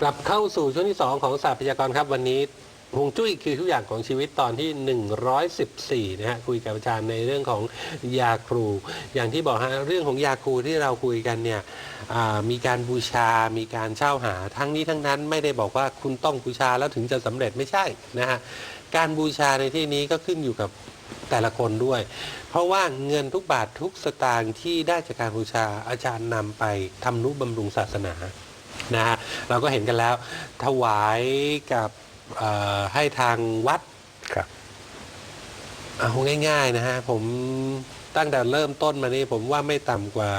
กลับเข้าสู่ช่วงที่ 2 ของศาสตร์พยากรณ์ครับ วันนี้ฮวงจุ้ยคือทุกอย่างของชีวิตตอนที่ 114 นะฮะคุยกับอาจารย์ในเรื่องของยาครู อย่างที่บอกฮะเรื่องของยาครูที่เราคุยกันเนี่ยมีการบูชา มีการเช่าหา ทั้งนี้ทั้งนั้นไม่ได้บอกว่าคุณต้องบูชาแล้วถึงจะสำเร็จไม่ใช่นะฮะการบูชาในที่นี้ก็ขึ้นอยู่กับแต่ละคนด้วย เพราะว่าเงินทุกบาททุกสตางค์ที่ได้จากการบูชาอาจารย์นำไปทำนุบำรุงศาสนา นะฮะเราก็เห็นกันแล้ว ถวายกับเอ่อให้ทางวัดครับเอาง่าย ๆ นะฮะ ผมตั้งแต่เริ่มต้นมานี่ผมว่าไม่ต่ำกว่า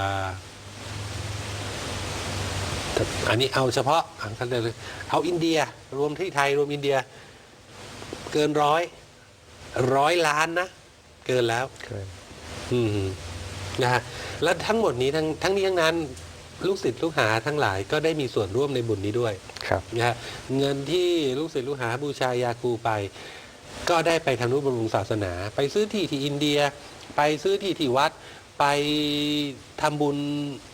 อันนี้เอาเฉพาะอะเขาเรียกเลยเอาอินเดีย รวมที่ไทยรวมอินเดีย เกินร้อยร้อยล้านนะ เกินแล้วเกินอืมนะฮะแล้วทั้งหมดนี้ทั้งทั้งนี้ทั้งนั้น ลูกศิษย์ลูกหาทั้งหลายก็ได้มีส่วนร่วมในบุญนี้ด้วยครับ นะฮะเงินที่ลูกศิษย์ลูกหาบูชายาคูไป ก็ได้ไปทำนุบำรุงศาสนา ไปซื้อที่ที่อินเดีย ไปซื้อที่ที่วัด ไปทำบุญ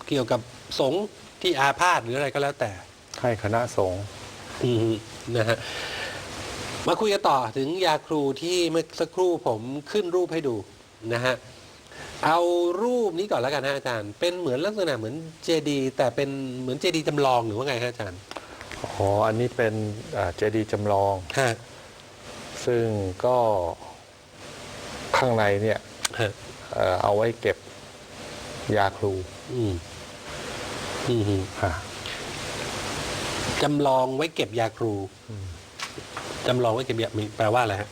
เกี่ยวกับสงฆ์ที่อาพาธหรืออะไรก็แล้วแต่ ให้คณะสงฆ์อืมนะฮะมาคุยกันต่อถึงยาครูที่เมื่อสักครู่ผมขึ้นรูปให้ดูนะฮะ เอารูปนี้ก่อนแล้วกันนะอาจารย์ เป็นเหมือนลักษณะเหมือนเจดีย์แต่เป็นเหมือนเจดีย์จำลองหรือว่าไงครับอาจารย์อ๋ออันนี้เป็นอ่าเจดีย์จำลอง ฮะ ซึ่งก็ข้างในเนี่ยฮะเอ่อเอาไว้เก็บยาครูอืมอืมอ่าจำลองไว้เก็บยาครูจำลองไว้เก็บยามีแปลว่าอะไรฮะ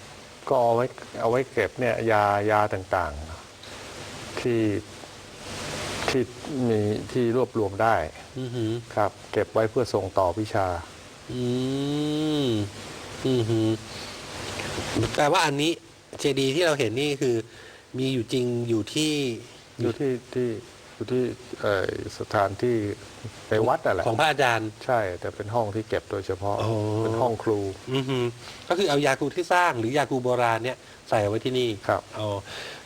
ก็เอาไว้เอาไว้เก็บเนี่ยยายาต่างๆ ที่ที่มีที่รวบรวมได้อือหือครับ เก็บไว้เพื่อส่งต่อวิชา อืมอือหือแปลว่าอันนี้เจดีย์ที่เราเห็นนี่คือ มีอยู่จริงอยู่ที่อยู่ที่ที่อยู่ที่เอ่อสถานที่ในวัดนั่นแหละของพระอาจารย์ ใช่ แต่เป็นห้องที่เก็บโดยเฉพาะ อ๋อ เป็นห้องครูอือหือก็คือเอายาคูที่สร้างหรือยาคูโบราณเนี่ยใส่เอาไว้ที่นี่ ครับ อ๋อ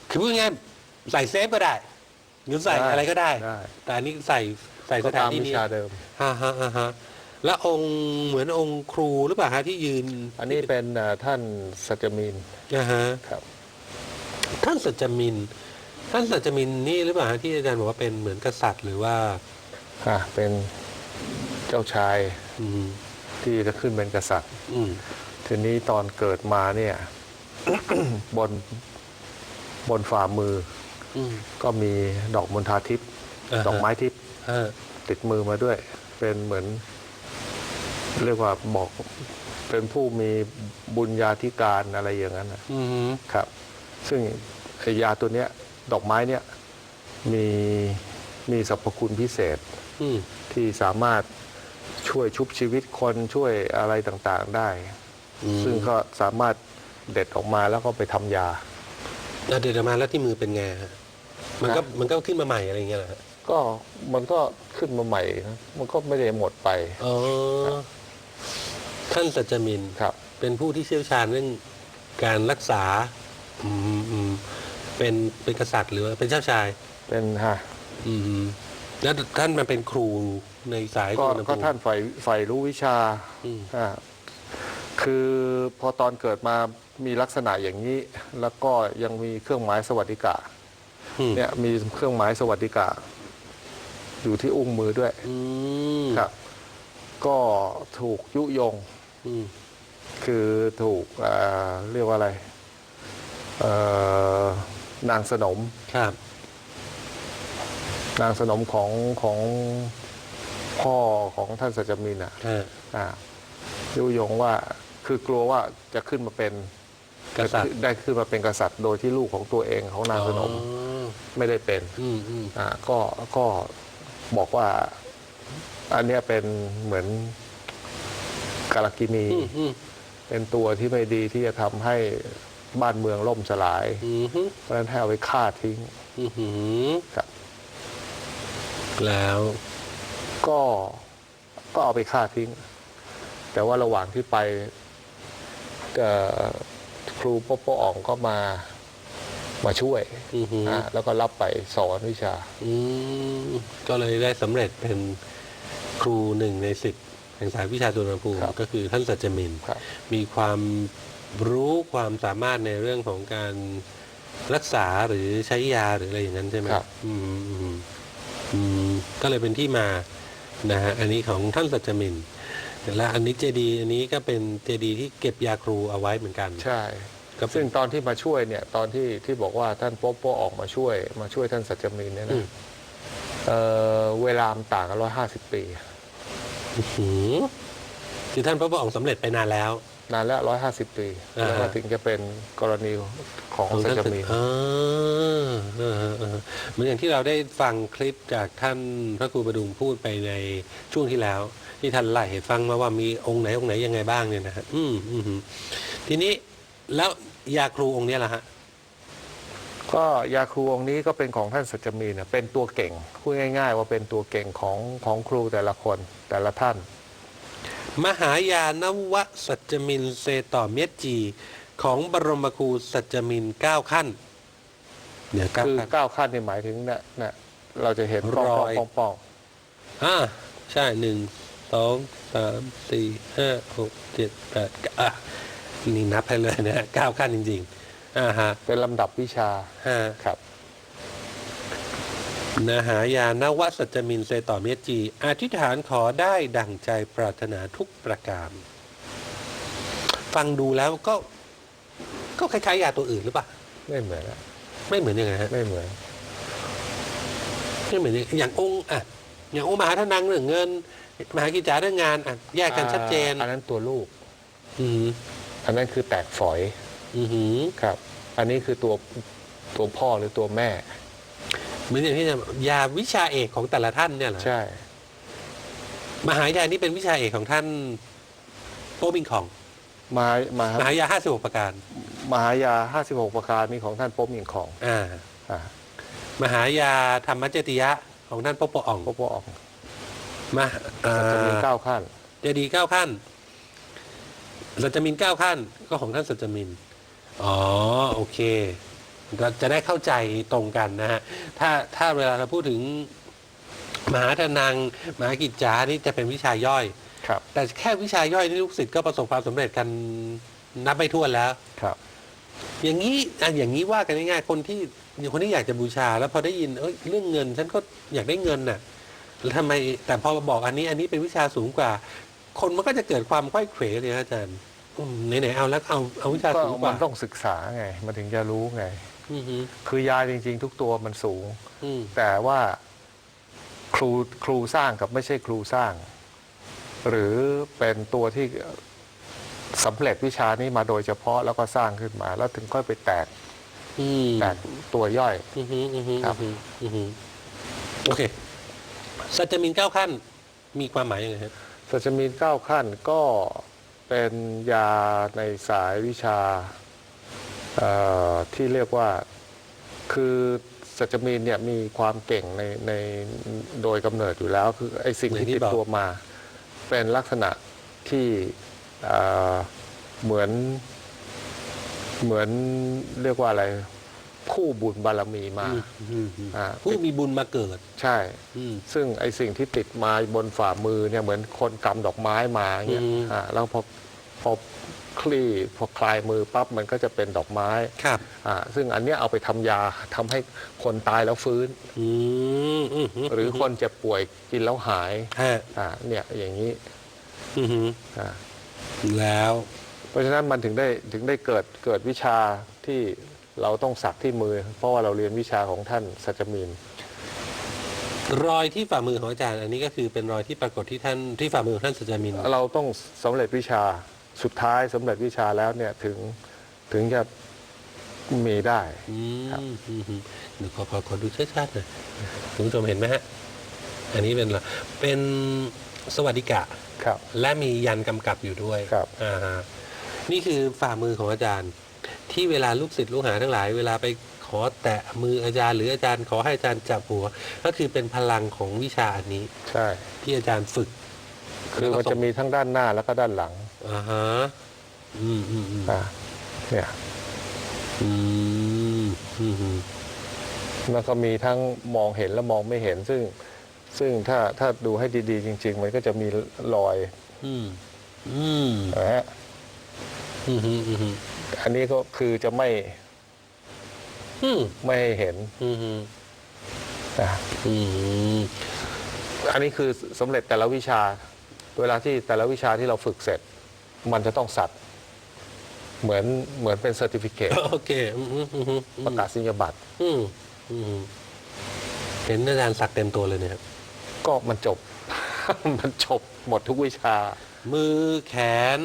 คือพูดง่ายๆ ใส่เซฟก็ได้ หรือใส่ได้อะไรก็ได้ ได้ แต่อันนี้ใส่ใส่สก็ถานตามที่วินี้ชาเดิมฮ่าฮ่าฮ่าฮ่าแล้วองค์เหมือนองค์ครูหรือเปล่าฮะที่ยืนอันนี้เป็นเอ่อท่านสัจมินนะฮะครับท่านสัจจมิน ท่านสัจจมินนี่หรือเปล่าฮะที่อาจารย์บอกว่าเป็นเหมือนกษัตริย์หรือว่า อะเป็นเจ้าชายอืมที่จะขึ้นเป็นกษัตริย์ อืมทีนี้ตอนเกิดมาเนี่ย บนบนฝ่ามือ อืม ก็มีดอกมณฑาทิพย์อ่าฮะ ดอกไม้ทิพย์ฮะติดมือมาด้วย เป็นเหมือน เรียกว่าบอก เป็นผู้มีบุญญาธิการอะไรอย่างนั้นนะอืมครับ ซึ่งไอ้ยาตัวเนี้ย ดอกไม้เนี่ยมีมีสรรพคุณพิเศษ อืมที่สามารถช่วยชุบชีวิตคนช่วยอะไรต่างๆได้ อืมซึ่งก็สามารถเด็ดออกมาแล้วก็ไปทำยา แล้วเดี๋ยวมาแล้วที่มือเป็นไงฮะ มันก็ฮะมันก็ขึ้นมาใหม่อะไรอย่างเงี้ยเหรอฮะก็มันก็ขึ้นมาใหม่นะมันก็ไม่ได้หมดไปอ๋อครับท่านสัจจมินครับ เป็นผู้ที่เชี่ยวชาญเรื่องการรักษาอืมอืมเป็นเป็นกษัตริย์หรือว่าเป็นเจ้าชาย เป็นฮะอืมแล้วท่านมาเป็นครูในสายก็สุวรรณภูมิก็ท่านใฝ่ใฝ่รู้วิชาอืมอ่าคือพอตอนเกิดมามีลักษณะอย่างนี้ แล้วก็ยังมีเครื่องหมายสวัสดิกะอืม เนี่ยมีเครื่องหมายสวัสดิกะอยู่ที่อุ้งมือด้วยอืมครับ ก็ถูกยุยงอืมคือถูกเอ่อเรียกว่าอะไรเอ่อนางสนมครับ นางสนมของของพ่อของท่านสัจจมินอะฮะอ่ายุยงว่าคือกลัวว่าจะขึ้นมาเป็นกษัตริย์ได้ขึ้นมาเป็นกษัตริย์ โดยที่ลูกของตัวเองของนางสนมอ๋อ ไม่ได้เป็นอืมอืมอ่าก็ก็บอกว่า อันเนี้ยเป็นเหมือนกาลกินี อืมอืมเป็นตัวที่ไม่ดีที่จะทำให้บ้านเมืองล่มสลาย อืมฮึเพราะฉะนั้นให้เอาไปฆ่าทิ้งอืมหือครับ แล้วก็ก็เอาไปฆ่าทิ้ง แต่ว่าระหว่างที่ไปเอ่อครูปอปออ่องก็มา มาช่วยอืมหือนะแล้วก็รับไปสอนวิชา อืมก็เลยได้สำเร็จเป็นครูหนึ่งในสิบแห่งสายวิชาตุลภูมิครับ ก็คือท่านสัจจมิน ครับ มีความรู้ความสามารถในเรื่องของการรักษาหรือใช้ยาหรืออะไรอย่างนั้นใช่ไหมครับ อืมอืมอืมก็เลยเป็นที่มานะฮะอันนี้ของท่านสัจจมิน และอันนี้เจดีย์อันนี้ก็เป็นเจดีย์ที่เก็บยาครูเอาไว้เหมือนกัน ใช่ ก็เป็นซึ่งตอนที่มาช่วยเนี่ยตอนที่ที่บอกว่าท่านโป๊ปโปออกมาช่วย มาช่วยท่านสัจจมินเนี่ยอืนะมเอ่อเวลามันต่างกันร้อยห้าสิบปีหือคือท่านพระองค์สำเร็จไปนานแล้ว นานแล้วร้อยห้าสิบปีอ่าฮะแล้วก็ถึงจะเป็นกรณีของของสัจท่านจสัจมินอ่าอ่าอ่าเหมือนอย่างที่เราได้ฟังคลิปจากท่านพระครูประดุงพูดไปในช่วงที่แล้ว ที่ท่านไล่ให้ฟังมาว่ามีองค์ไหนองค์ไหนยังไงบ้างเนี่ยนะฮะอืมอืมอืมทีนี้แล้ว ยาครูองค์เนี้ยล่ะฮะ ก็ยาครูองค์นี้ก็เป็นของท่านสัจจมีนะเป็นตัวเก่งพูดง่าย ๆ ว่าเป็นตัวเก่งของของครูแต่ละคนแต่ละท่าน มหายานวสัจจมินเซต่อเมียจี ของบรมครูสัจจมินเก้าขั้น เดี๋ยวเก้าคือขั้น เก้าขั้นนี่หมายถึงเนี่ยเนี่ยเราจะเห็นป้องรป้อองยป้องป้องอ่าใช่หนึ่งสองสามสี่ห้าหกเจ็ดแปดเก้าอะ นี่นับให้เลยนะเก้าขั้นจริงๆอ่าฮะเป็นลำดับวิชาห้าครับนาหายานวสัจจมินเซต่อเมียจี อธิษฐานขอได้ดั่งใจปรารถนาทุกประการ ฟังดูแล้วก็ ก็คล้ายๆยาตัวอื่นหรือเปล่าไม่เหมือนอะไม่เหมือนยังไงฮะไม่เหมือนไม่เหมือนอย่างอย่างองค์อะอย่างองค์มหาธนังเรื่องเงิน มหากิจจาเรื่องงานอะแยกกันชัดเจนอันนั้นตัวลูก อือหื ออันนั้นคือแตกฝอยอือหือครับ อันนี้คือตัวตัวพ่อหรือตัวแม่ เหมือนอย่างที่จะยาวิชาเอกของแต่ละท่านเนี่ยเหรอใช่ มหายานี่เป็นวิชาเอกของท่านโป้บิงของมหามหามหายาห้าสิบหกประการ มหายาห้าสิบหกประการนี้ของท่านโป๊มหญิงของอ่า อ่ามหายาธรรมเจติยะของท่านโปโปอ่องโป๊ปโปออกมาอ่าจะมีเก้าขั้น เจดีย์เก้าขั้น สัจจมินเก้าขั้นก็ของท่านสัจจมิน อ๋อโอเคเราจะได้เข้าใจตรงกันนะฮะ ถ้าถ้าเวลาเราพูดถึงมหาธนังมหากิจจานี่จะเป็นวิชาย่อย ครับ แต่แค่วิชาย่อยนี่ลูกศิษย์ก็ประสบความสำเร็จกันนับไม่ถ้วนแล้ว ครับ อย่างนี้อะอย่างนี้ว่ากันง่ายๆคนที่คนที่อยากจะบูชา แล้วพอได้ยินเอ้ยเรื่องเงิน ฉันก็อยากได้เงินน่ะแล้วทำไมแต่พอมาบอกอันนี้อันนี้เป็นวิชาสูงกว่า คนมันก็จะเกิดความค่อยเขวเลยนะอาจารย์อืมไหนๆเอาแล้วเอาเอาวิชาก็สูงกมัว่านต้องศึกษาไง มันถึงจะรู้ไง อือฮึคือยาจริง ๆ ทุกตัวมันสูง อืมแต่ว่าครูครูสร้างกับไม่ใช่ครูสร้าง หรือเป็นตัวที่สำเร็จวิชานี้มาโดยเฉพาะแล้วก็สร้างขึ้นมา แล้วถึงค่อยไปแตกอืมแตกตัวย่อย อือฮึอือฮึครับ อือฮึอือฮึโอเคสัจจมินเก้าขั้น มีความหมายยังไงครับ สัจจมีนเก้าขั้นก็เป็นยาในสายวิชาที่เรียกว่าคือสัจมีนเนี่ยมีความเก่งในในโดยกำเนิดอยู่แล้ว คือไอ้สิ่งที่ติดตัวมา เป็นลักษณะที่เหมือนเหมือนเรียกว่าอะไร คู่บุญบารมีมาอืมอืมอืมอ่าผู้มีบุญมาเกิด ใช่อืมซึ่งไอสิ่งที่ติดมาบนฝ่ามือเนี่ยเหมือนคนกำดอกไม้มาเงี้ยอืมอ่าแล้วพอพอคลี่พอคลายมือปั๊บมันก็จะเป็นดอกไม้ครับอ่าซึ่งอันเนี้ยเอาไปทำยาทำให้คนตายแล้วฟื้น อืมอืมหรือคนเจ็บป่วยกินแล้วหายฮะอ่าเนี่ยอย่างนี้อือฮึอ่าแล้ว เพราะฉะนั้นมันถึงได้ถึงได้เกิดเกิดวิชาที่ เราต้องสักที่มือ เพราะว่าเราเรียนวิชาของท่านสัจจมีนรอยที่ฝ่ามือของอาจารย์ อันนี้ก็คือเป็นรอยที่ปรากฏที่ท่านที่ฝ่ามือของท่านสัจจามินเราต้องสำเร็จวิชาสุดท้ายสำเร็จวิชาแล้วเนี่ยถึงถึงจะมีได้อืครับมอืมอืมเดี๋ยวขอขอขอดูชัดๆหน่อยคุณผู้ชมเห็นไหมฮะอันนี้เป็นอะไรเป็นสวัสดิกะครับ และมียันกำกับอยู่ด้วยครับอ่าฮะนี่คือฝ่ามือของอาจารย์ ที่เวลาลูกศิษย์ลูกหาทั้งหลาย เวลาไปขอแตะมืออาจารย์ หรืออาจารย์ขอให้อาจารย์จับหัว ก็คือเป็นพลังของวิชาอันนี้ ใช่ ที่อาจารย์ฝึกคือมันจะมีทั้งด้านหน้าแล้วก็ด้านหลังอ่าฮะอืมอืมอืมอ่าเนี่ยอืมอืมอืมแล้วก็มีทั้งมองเห็นและมองไม่เห็น ซึ่ง ซึ่งถ้าถ้าดูให้ดี ๆ จริง ๆ มันก็จะมีรอย อืมอืมนะฮะอืมอืม อืมอันนี้ก็คือจะไม่อืมไม่ให้เห็นอืมอืมนะอืมอันนี้คือสำเร็จแต่ละวิชา เวลาที่แต่ละวิชาที่เราฝึกเสร็จ มันจะต้องสัตว์เหมือนเหมือนเป็นเซอร์ติฟิเคตโอเคอืมอืมอืมอืมประกาศนียบัตร อืมอืมเห็นอาจารย์สักเต็มตัวเลยเนี่ยครับก็มันจบ มันจบหมดทุกวิชา มือแขน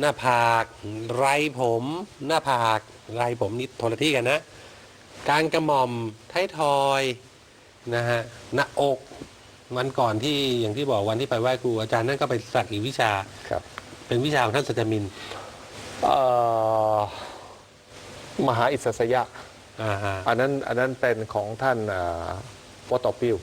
หน้าผากไรผม หน้าผากไรผมนี่โทรที่กันนะการกระหม่อมท้ายทอยนะฮะหน้าอกวันก่อนที่อย่างที่บอกวันที่ไปไหว้ครูอาจารย์นั่นก็ไปสักอีกวิชาครับ เป็นวิชาของท่านสัจจมินเอ่อมหาอิสสยะ อ่าฮะอันนั้นอันนั้นเป็นของท่านอ่าปอตอปิว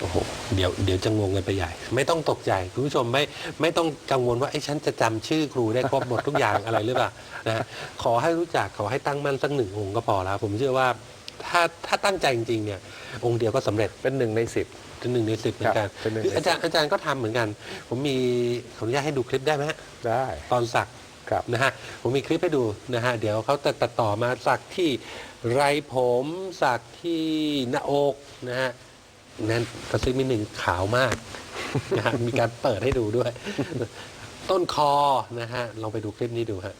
โอ้โหเดี๋ยวเดี๋ยวจะงงกันไปใหญ่ ไม่ต้องตกใจคุณผู้ชมไม่ไม่ต้องกังวลว่าไอ้ฉันจะจำชื่อครูได้ครบหมดทุกอย่างอะไรหรือเปล่านะฮะขอให้รู้จักขอให้ตั้งมั่นสักหนึ่งองค์ก็พอแล้ว ผมเชื่อว่าถ้าถ้าตั้งใจจริงๆเนี่ยองค์เดียวก็สำเร็จ เป็นหนึ่งในสิบ เป็นหนึ่งในสิบเหมือนกัน ครับเป็นหนึ่งในคืออาจารย์อาจารย์ก็ทำเหมือนกัน ผมมีขออนุญาตให้ดูคลิปได้ไหมฮะได้ตอนสักครับ นะฮะผมมีคลิปให้ดูนะฮะเดี๋ยวเขาจะตัดต่อมาสักที่ไรผมสักที่หน้าอกนะฮะ นั่นกระซิบมีหนึ่งขาวมากนะฮะมีการเปิดให้ดูด้วย ต้นคอนะฮะลองไปดูคลิปนี้ดูฮะ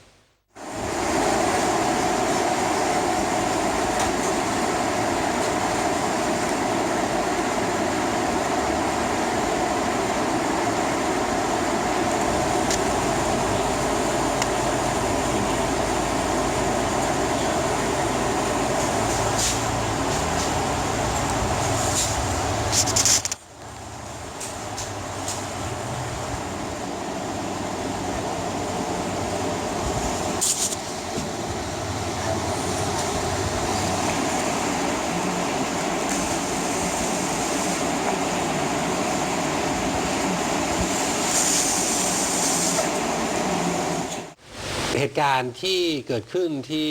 เหตุการณ์ที่เกิดขึ้นที่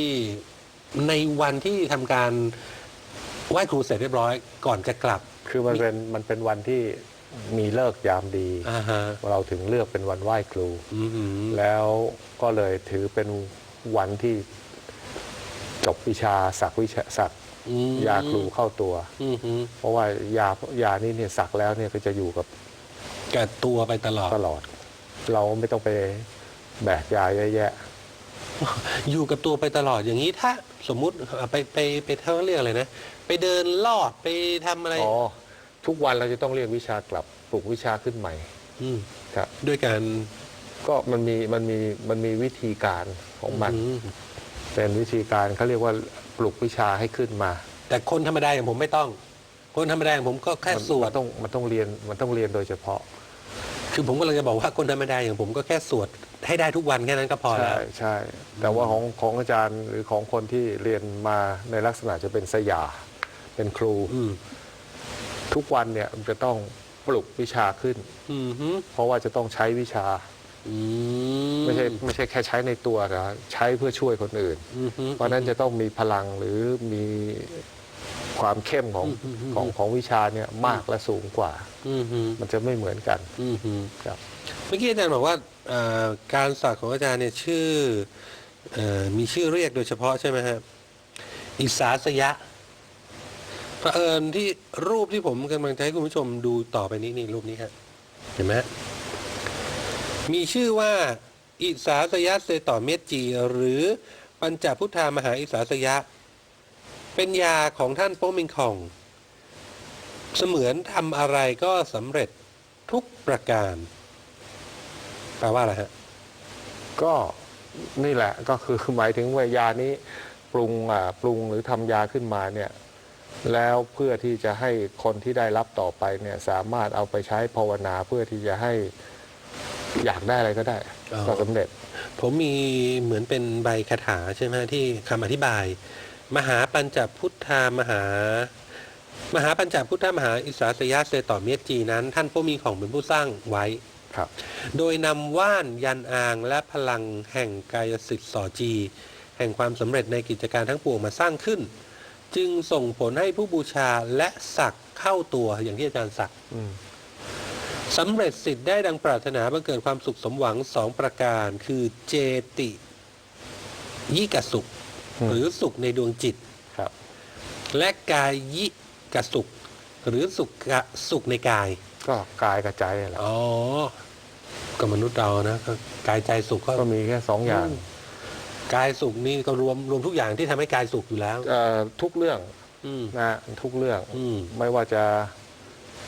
ในวันที่ทำการไหว้ครูเสร็จเรียบร้อยก่อนจะกลับ คือมันเป็นมันเป็นวันที่มีเลิกษ์ยามดี อ่าฮะ เราถึงเลือกเป็นวันไหว้ครู อือหือแล้วก็เลยถือเป็นวันที่จบวิชาสักวิชาสักอืมยาครูเข้าตัว อือหือเพราะว่ายายานี้เนี่ยสักแล้วเนี่ยก็จะอยู่กับแก่ตัวไปตลอด ตลอด เราไม่ต้องไปแบกยาเยอะแยะ อยู่กับตัวไปตลอดอย่างนี้ถ้าสมมุติอะไปไปไปเท่าเรียกอะไรนะ ไปเดินลอดไปทำอะไร อ๋อทุกวันเราจะต้องเรียกวิชากลับปลุกวิชาขึ้นใหม่มครับ ด้วยการก็มันมีมันมีมันมีวิธีการของมัน อืมเป็นวิธีการเขาเรียกว่าปลุกวิชาให้ขึ้นมาแต่คนธรรมดาอย่างผมไม่ต้อง คนธรรมดาอย่างผมก็แค่มันสวมัดนต้องมันต้องเรียนมันต้องเรียนโดยเฉพาะ คือผมก็เลยจะบอกว่าคนธรรมดาอย่างผมก็แค่สวด ให้ได้ทุกวันแค่นั้นก็พอแล้ใช่วใช่ แต่ว่าของของอาจารย์หรือของคนที่เรียนมาในลักษณะจะเป็นสยา เป็นครู อืมทุกวันเนี่ยมันจะต้องปลุกวิชาขึ้น อืมฮึเพราะว่าจะต้องใช้วิชา อืไม่ใช่ไม่ใช่แค่ใช้ในตัวนะใช้เพื่อช่วยคนอื่น อืมฮึเพราะฉะนั้นจะต้องมีพลังหรือมี ความเข้มของอืมอืมของของวิชาเนี่ยมากและสูงกว่าอืมฮึมันจะไม่เหมือนกันอืมฮึครับเมื่อกี้อาจารย์บอกว่าเอ่อการสักของอาจารย์เนี่ยชื่อเอ่อมีชื่อเรียกโดยเฉพาะใช่ไหมฮะอิสาสยะเผอิญที่รูปที่ผมกำลังจะให้คุณผู้ชมดูต่อไปนี้นี่รูปนี้ฮะเห็นไหมฮะมีชื่อว่าอิสาสยะเซต่อเมตจีหรือปัญจพุทธามหาอิสาสยะ เป็นยาของท่านโป้มิงคอง เสมือนทำอะไรก็สำเร็จทุกประการ แปลว่าอะไรฮะ ก็นี่แหละก็คือหมายถึงว่ายานี้ปรุงอ่าปรุงหรือทำยาขึ้นมาเนี่ยแล้วเพื่อที่จะให้คนที่ได้รับต่อไปเนี่ยสามารถเอาไปใช้ภาวนาเพื่อที่จะให้อยากได้อะไรก็ได้อ๋อก็สำเร็จ ผมมีเหมือนเป็นใบคาถาใช่ไหมที่คำอธิบาย มหาปัญจพุทธามหามหาปัญจพุทธมหาอิสาสยาเซต่อเมียจีนั้น ท่านผู้มีของเป็นผู้สร้างไว้ครับ โดยนำว่านยันอางและพลังแห่งกายสิทธิ์สอจี แห่งความสำเร็จในกิจการทั้งปวงมาสร้างขึ้น จึงส่งผลให้ผู้บูชาและสักเข้าตัวอย่างที่อาจารย์สักอืมสำเร็จสิทธิ์ได้ดังปรารถนาบังเกิดความสุขสมหวังสองประการ คือเจติยิกสุขอืม หรือสุขในดวงจิตครับและกายยิกสุข หรือสุขกะสุขในกาย ก็กายกับใจแหละอ๋อก็มนุษย์เรานะก็กายใจสุขก็ก็มีแค่สองอย่างอืมกายสุขนี่ก็รวมรวมทุกอย่างที่ทำให้กายสุขอยู่แล้วเอ่อทุกเรื่องอืม นะทุกเรื่องอืม ไม่ว่าจะ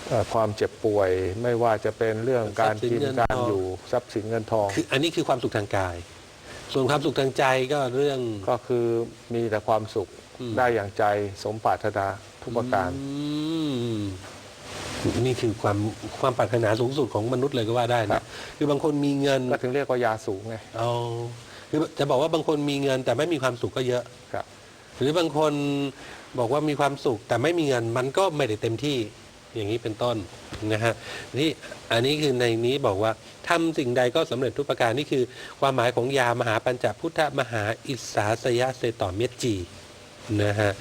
เอ่อความเจ็บป่วย ไม่ว่าจะเป็นเรื่องการทรัพย์สินกินเงินการทองอยู่ทรัพย์สินเงินทอง คืออันนี้คือความสุขทางกาย ส่วนความสุขทางใจก็เรื่อง ก็คือมีแต่ความสุขอืม ได้อย่างใจสมปรารถนาทุกประการ อืมนี่คือความความปรารถนาสูงสุดของมนุษย์เลยก็ว่าได้ครันะบ คือบางคนมีเงินก็ถึงเรียกว่ายาสูงไงเอาคือจะบอกว่าบางคนมีเงินแต่ไม่มีความสุขก็เยอะ ครับ หรือบางคนบอกว่ามีความสุขแต่ไม่มีเงินมันก็ไม่ได้เต็มที่ อย่างนี้เป็นต้นนะฮะนี่อันนี้คือในนี้บอกว่าทำสิ่งใดก็สำเร็จทุกประการนี่คือความหมายของยามหาปัญจพุทธมหาอิสาสยะเซตอเมยจีนะฮะ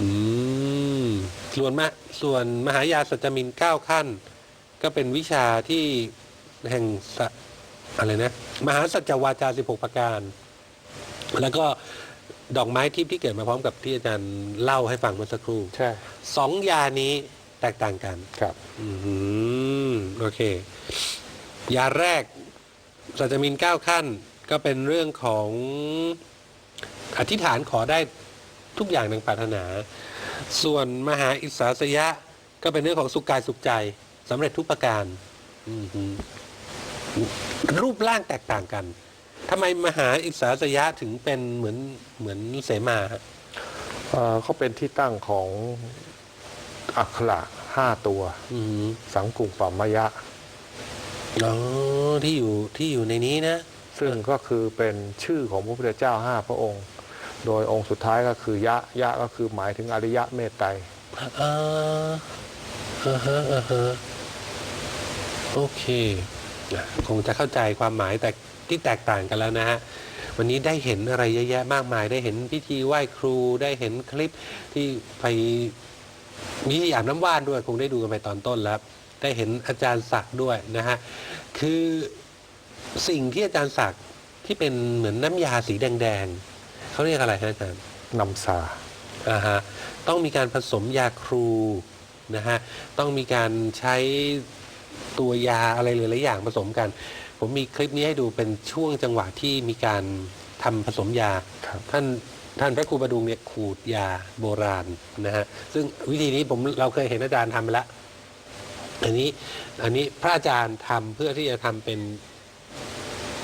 อืมส่วนมาส่วนมหายาสัจจมินเก้าขั้น ก็เป็นวิชาที่แห่งสะอะไรนะมหาสัจจวาจาสิบหกประการ แล้วก็ดอกไม้ทิพย์ที่เกิดมาพร้อมกับที่อาจารย์เล่าให้ฟังเมื่อสักครู่ใช่สองยานี้ แตกต่างกัน ครับ อืมโอเค ยาแรกสัจจมินเก้าขั้น ก็เป็นเรื่องของอธิษฐานขอได้ทุกอย่างดังปรารถนา ส่วนมหาอิสาสยะ ก็เป็นเรื่องของสุขกายสุขใจสำเร็จทุกประการอืมฮึรูปร่างแตกต่างกันทำไมมหาอิสาสยะถึงเป็นเหมือนเหมือนเสมาฮะ เอ่อเขาเป็นที่ตั้งของอักขระ ห้าตัว อืมสังกุงปัมมยะ อ๋อที่อยู่ที่อยู่ในนี้นะ ซึ่งก็คือเป็นชื่อของพระพุทธเจ้าห้าพระองค์ โดยองค์สุดท้ายก็คือยะ ยะก็คือหมายถึงอริยะเมตไตรอ่าอ่าฮะอ่าฮะโอเคนะคงจะเข้าใจความหมายแต่ที่แตกต่างกันแล้วนะฮะ วันนี้ได้เห็นอะไรเยอะแยะมากมาย ได้เห็นพิธีไหว้ครู ได้เห็นคลิปที่ไป มีที่อาบน้ำว่านด้วยคงได้ดูกันไปตอนต้นแล้ว ได้เห็นอาจารย์ศักดิ์ด้วยนะฮะคือสิ่งที่อาจารย์ศักดิ์ที่เป็นเหมือนน้ำยาสีแดงๆเขาเรียกอะไรฮะอาจารย์นำสาอ่าฮะต้องมีการผสมยาครูนะฮะต้องมีการใช้ตัวยาอะไรหลายๆอย่างผสมกัน ผมมีคลิปนี้ให้ดูเป็นช่วงจังหวะที่มีการทำผสมยาครับท่าน ท่านพระครูประดุงเนี่ยขูดยาโบราณนะฮะซึ่งวิธีนี้ผมเราเคยเห็นอาจารย์ทำไปแล้วอันนี้อันนี้พระอาจารย์ทำเพื่อที่จะทำเป็น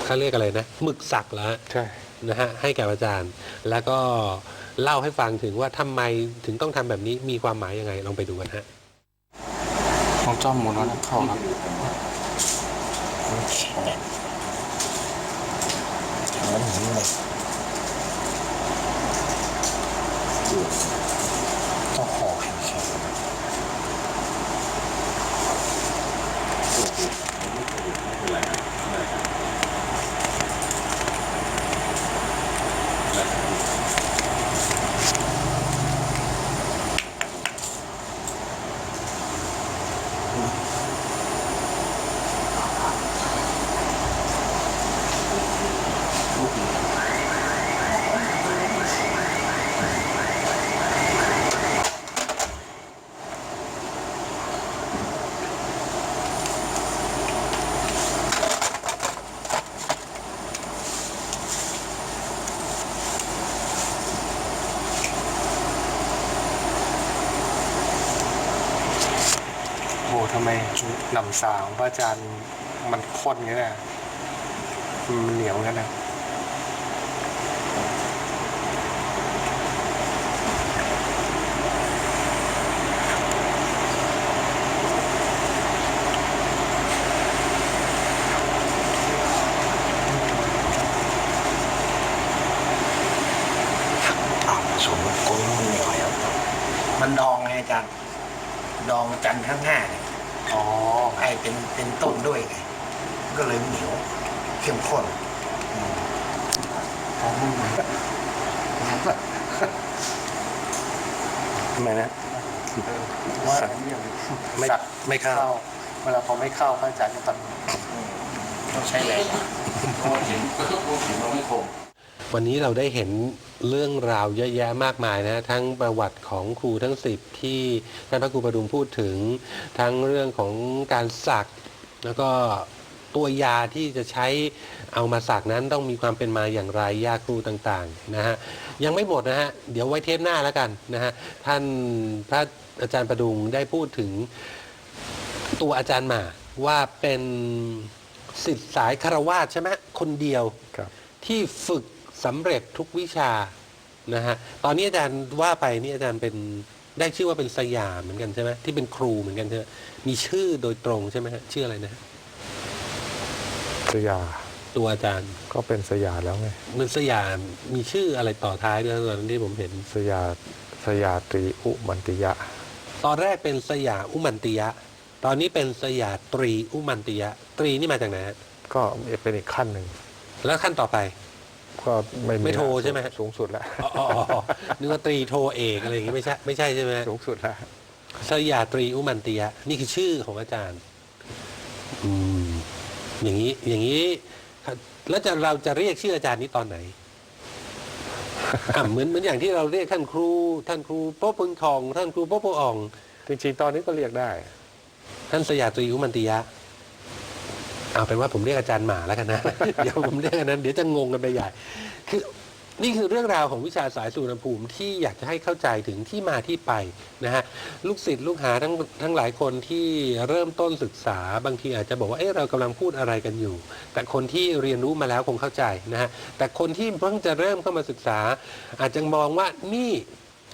เขาเรียกอะไรนะหมึกสักเหรอฮะใช่นะฮะให้กับอาจารย์ แล้วก็เล่าให้ฟังถึงว่าทำไมถึงต้องทำแบบนี้มีความหมายยังไงลองไปดูกันฮะของจอมหมุนแล้วนะเข้าครับต้อง ทำไมหนำสาวพระอาจารย์มันข้นงั้นน่ะมันเหนียวงั้นนะมันเนียมันดองไงอาจารย์ ดองจันทร์ข้างหน้า เป็นเป็นต้นด้วยไงก็เลยเหนียวเข้มข้นของมึงทำไมนะว่าไม่สัตว์ไม่เข้าเวลาพอไม่เข้าพระอาจารย์จะตัดต้องใช้แรงเพราะว่าเห็นเห็นเราไม่คม วันนี้เราได้เห็นเรื่องราวเยอะแยะมากมายนะทั้งประวัติของครูทั้งสิบที่ท่านพระครูประดุมพูดถึง ทั้งเรื่องของการสักแล้วก็ตัวยาที่จะใช้เอามาสักนั้นต้องมีความเป็นมาอย่างไรยาครูต่างๆนะฮะยังไม่หมดนะฮะเดี๋ยวไว้เทปหน้าแล้วกันนะฮะท่านพระอาจารย์ประดุงได้พูดถึงตัวอาจารย์หมาว่าเป็นสิทธิสายคารวาสใช่ไหมคนเดียวครับที่ฝึก สำเร็จทุกวิชานะฮะตอนนี้อาจารย์ว่าไปนี่อาจารย์เป็นได้ชื่อว่าเป็นสยามเหมือนกันใช่ไหมที่เป็นครูเหมือนกันใช่ไหมมีชื่อโดยตรงใช่ไหมฮะชื่ออะไรนะฮะสยาตัวอาจารย์ก็เป็นสยาแล้วไงมันสยามมีชื่ออะไรต่อท้ายด้วยตอนนั้นที่ผมเห็น สยาสยาตรีอุมันติยะ ตอนแรกเป็นสยามอุมันติยะ ตอนนี้เป็นสยามตรีอุมันติยะ ตรีนี่มาจากไหนฮะก็เป็นอีกขั้นหนึ่งแล้วขั้นต่อไป ก็ไม่ไม่โทรใช่ไหมฮะสูงสุดแล้วอ๋ออ๋ออ๋อนึกว่าตรีโทเอกอะไรอย่างงี้ไม่ใช่ไม่ใช่ใช่ไหมฮะสูงสุดแล้วสยาตรีอุมันติยะ นี่คือชื่อของอาจารย์ อืม อย่างนี้ อย่างนี้แล้วจะเราจะเรียกชื่ออาจารย์นี้ตอนไหนอะเหมือนเหมือนอย่างที่เราเรียกท่านครู ท่านครูโป๊ะพึงทอง ท่านครูโป๊ะโป๊ะอ่อง จริงๆ ตอนนี้ก็เรียกได้ ท่านสยาตรีอุมันติยะ เอาเป็นว่าผมเรียกอาจารย์หมาแล้วกันนะ เดี๋ยวผมเรียกอันนั้นเดี๋ยวจะงงกันไปใหญ่ คือนี่คือเรื่องราวของวิชาสายสุวรรณภูมิที่อยากจะให้เข้าใจถึงที่มาที่ไปนะฮะลูกศิษย์ลูกหาทั้งทั้งหลายคนที่เริ่มต้นศึกษาบางทีอาจจะบอกว่าเอ๊ะเรากำลังพูดอะไรกันอยู่ แต่คนที่เรียนรู้มาแล้วคงเข้าใจนะฮะแต่คนที่เพิ่งจะเริ่มเข้ามาศึกษา อาจจะมองว่านี่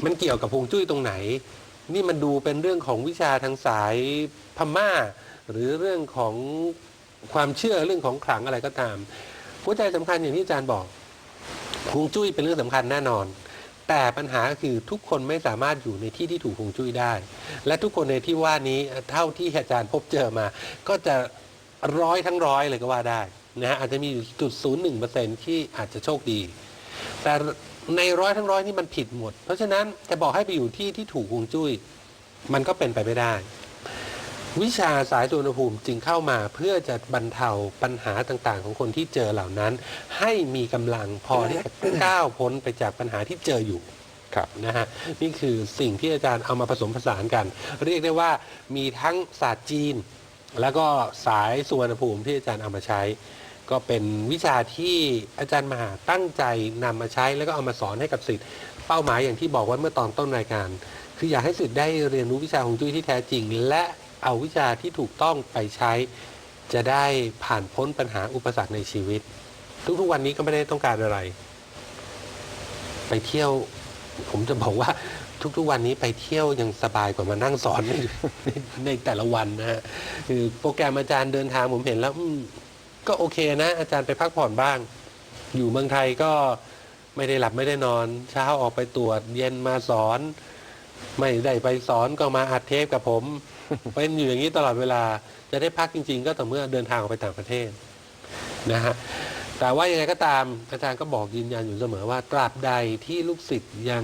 มันเกี่ยวกับฮวงจุ้ยตรงไหน นี่มันดูเป็นเรื่องของวิชาทางสายพม่า หรือเรื่องของ ความเชื่อเรื่องของขลังอะไรก็ตาม หัวใจสำคัญอย่างที่อาจารย์บอกฮวงจุ้ยเป็นเรื่องสำคัญแน่นอน แต่ปัญหาก็คือทุกคนไม่สามารถอยู่ในที่ที่ถูกฮวงจุ้ยได้ และทุกคนในที่ว่านี้เท่าที่อาจารย์พบเจอมา ก็จะร้อยทั้งร้อยเลยก็ว่าได้นะฮะอาจจะมีอยู่จุดศูนย์หนึ่งเปอร์เซ็นที่อาจจะโชคดี แต่ในร้อยทั้งร้อยนี่มันผิดหมด เพราะฉะนั้นจะบอกให้ไปอยู่ที่ที่ถูกฮวงจุ้ย มันก็เป็นไปไม่ได้ วิชาสายสุวรรณภูมิจึงเข้ามาเพื่อจะบรรเทาปัญหาต่างๆ ของคนที่เจอเหล่านั้น ให้มีกำลังพอที่จะก้าวพ้นไปจากปัญหาที่เจออยู่ครับนะฮะนี่คือสิ่งที่อาจารย์เอามาผสมผสานกัน เรียกได้ว่ามีทั้งศาสตร์จีน แล้วก็สายสุวรรณภูมิที่อาจารย์เอามาใช้ ก็เป็นวิชาที่อาจารย์มหาตั้งใจนำมาใช้แล้วก็เอามาสอนให้กับศิษย์เป้าหมายอย่างที่บอกไว้เมื่อตอนต้นรายการ คืออยากให้ศิษย์ได้เรียนรู้วิชาฮวงจุ้ยที่แท้จริง และ เอาวิชาที่ถูกต้องไปใช้ จะได้ผ่านพ้นปัญหาอุปสรรคในชีวิต ทุกๆวันนี้ก็ไม่ได้ต้องการอะไร ไปเที่ยว ผมจะบอกว่าทุกๆวันนี้ไปเที่ยวยังสบายกว่ามานั่งสอนในในแต่ละวันนะฮะคือโปรแกรมอาจารย์เดินทางผมเห็นแล้วก็โอเคนะ อาจารย์ไปพักผ่อนบ้าง อยู่เมืองไทยก็ไม่ได้หลับไม่ได้นอน เช้าออกไปตรวจเย็นมาสอน ไม่ได้ไปสอนก็มาอัดเทปกับผม เป็นอยู่อย่างนี้ตลอดเวลาจะได้พักจริง ๆ ก็ต่อเมื่อเดินทางออกไปต่างประเทศนะฮะแต่ว่ายังไงก็ตามอาจารย์ก็บอกยืนยันอยู่เสมอว่า ตราบใดที่ลูกศิษย์ยัง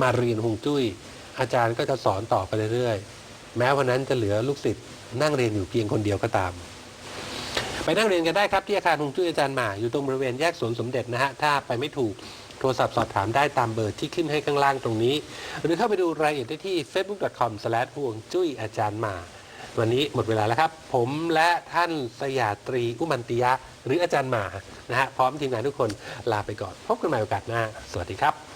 มาเรียนฮวงจุ้ย อาจารย์ก็จะสอนต่อไปเรื่อยๆ แม้วันนั้นจะเหลือลูกศิษย์นั่งเรียนอยู่เพียงคนเดียวก็ตาม ไปนั่งเรียนกันได้ครับที่อาคารฮวงจุ้ยอาจารย์หมาอยู่ตรงบริเวณแยกสวนสมเด็จนะฮะถ้าไปไม่ถูก โทรศัพท์สอบถามได้ตามเบอร์ที่ขึ้นให้ข้างล่างตรงนี้ หรือเข้าไปดูรายละเอียดได้ที่ facebook.com ห่วงจุ้ยอาจารย์หมา วันนี้หมดเวลาแล้วครับ ผมและท่านสยาตรีอุมันติยะ หรืออาจารย์หมานะฮะพร้อมทีมงานทุกคนลาไปก่อน พบกันใหม่โอกาสหน้า สวัสดีครับ